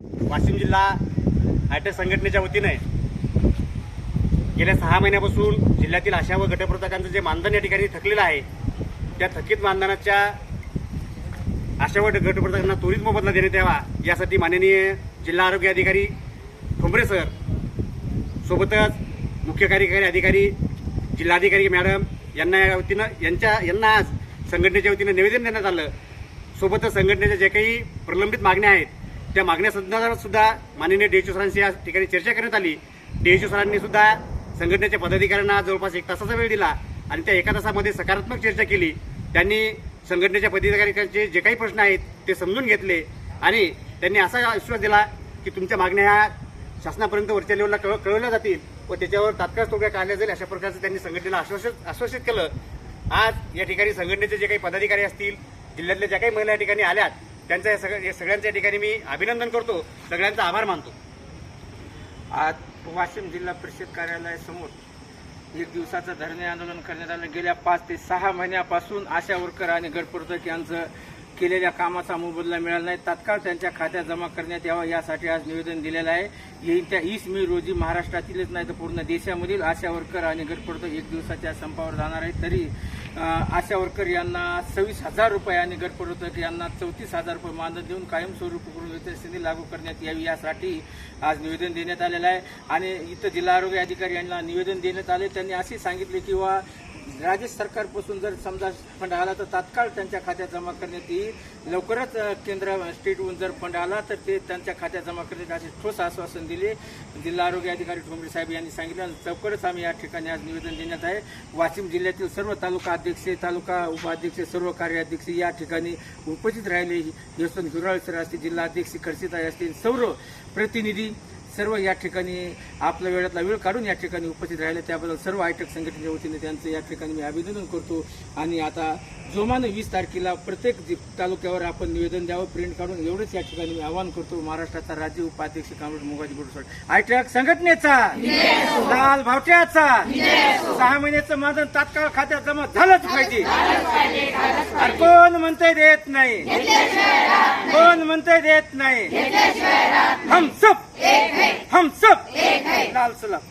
वाशिम जिल्हा आयटक संघटनेच्या वतीने गेल्या सहा महिन्यापासून जिल्ह्यातील आशा व गटप्रवर्तकांचं जे मानधन या ठिकाणी थकलेलं आहे त्या थकीत मानधनाच्या आशा व गटप्रवर्तकांना त्वरित मोबदला देण्यात यावा यासाठी माननीय जिल्हा आरोग्य अधिकारी ठोंबरे सर सोबतच मुख्य कार्यकारी अधिकारी जिल्हाधिकारी मॅडम यांना या वतीनं यांच्या यांना आज संघटनेच्या वतीनं निवेदन देण्यात आलं. सोबतच संघटनेच्या जे काही प्रलंबित मागण्या आहेत त्या मागण्या संदर्भात सुद्धा माननीय डीएचओ सरांशी या ठिकाणी चर्चा करण्यात आली. डीएचओ सरांनी सुद्धा संघटनेच्या पदाधिकाऱ्यांना जवळपास एक तासाचा वेळ दिला आणि त्या एका तासामध्ये सकारात्मक चर्चा केली. त्यांनी संघटनेच्या पदाधिकाऱ्यांचे जे काही प्रश्न आहेत ते समजून घेतले आणि त्यांनी असा विश्वास दिला की तुमच्या मागण्या ह्या शासनापर्यंत वरच्या लेवलला कळ कळवल्या जातील व त्याच्यावर तात्काळ तोडगा काढल्या जाईल अशा प्रकारचं त्यांनी संघटनेला आश्वासित आश्वासित केलं. आज या ठिकाणी संघटनेचे जे काही पदाधिकारी असतील जिल्ह्यातल्या ज्या काही महिला या ठिकाणी आल्यात त्यांच्या या सगळ्या या सगळ्यांच्या ठिकाणी मी अभिनंदन करतो. सगळ्यांचा आभार मानतो. आज वाशिम जिल्हा परिषद कार्यालयासमोर एक दिवसाचं धरणे आंदोलन करण्यात आलं. गेल्या पाच ते सहा महिन्यापासून आशा वर्कर आणि गटप्रवर्तक यांचं केलेल्या कामाचा मोबदला मिळाला नाही. तात्काळ त्यांच्या खात्यात जमा करण्यात यावा यासाठी आज निवेदन दिलेलं आहे. येत्या ईस मे रोजी महाराष्ट्रातीलच नाही तर पूर्ण देशामधील आशा वर्कर आणि गटप्रवर्तक एक दिवसाच्या संपावर जाणार आहेत. तरी आशा वर्कर यांना सव्वीस हजार रुपये आणि गटप्रवर्तक यांना चौतीस हजार रुपये मानधन देऊन कायमस्वरूपी करून वेतनश्रेणी लागू करण्यात यावी यासाठी आज निवेदन देण्यात आलेलं आहे. आणि इथं जिल्हा आरोग्य अधिकारी यांना निवेदन देण्यात आले त्यांनी असे सांगितले किंवा राज्य सरकारपासून जर समजा फंड आला तर तात्काळ त्यांच्या खात्यात जमा करण्यात येईल. लवकरच केंद्र स्टेटहून जर फंड आला तर ते त्यांच्या खात्यात जमा करण्यात असे ठोस आश्वासन दिले. जिल्हा आरोग्य अधिकारी ठोंबरे साहेब यांनी सांगितलं लवकरच आम्ही या ठिकाणी आज निवेदन देण्यात आहे. वाशिम जिल्ह्यातील सर्व तालुका अध्यक्ष तालुका उपाध्यक्ष सर्व कार्याध्यक्ष या ठिकाणी उपस्थित राहिले. यशवंत हिराळ सर असतील जिल्हा अध्यक्ष खडसेताई असतील सर्व प्रतिनिधी सर्व या ठिकाणी आपल्या वेळातला वेळ काढून या ठिकाणी उपस्थित राहिले. त्याबद्दल सर्व आयटक संघटनेच्या वतीने त्यांचं या ठिकाणी मी अभिनंदन करतो. आणि आता जोमानं वीस तारखेला प्रत्येक तालुक्यावर आपण निवेदन द्यावं प्रिंट काढून एवढंच या ठिकाणी मी आवाहन करतो. महाराष्ट्राचा राज्य उपाध्यक्ष कामरेड मुगाजी बोडसोड आयटक संघटनेचा लाल भावट्याचा सहा महिन्याचं माझं तात्काळ खात्यात जमा झालंच पाहिजे. कोण म्हणते देत नाही? कोण म्हणते देत नाही? हम सब 是了。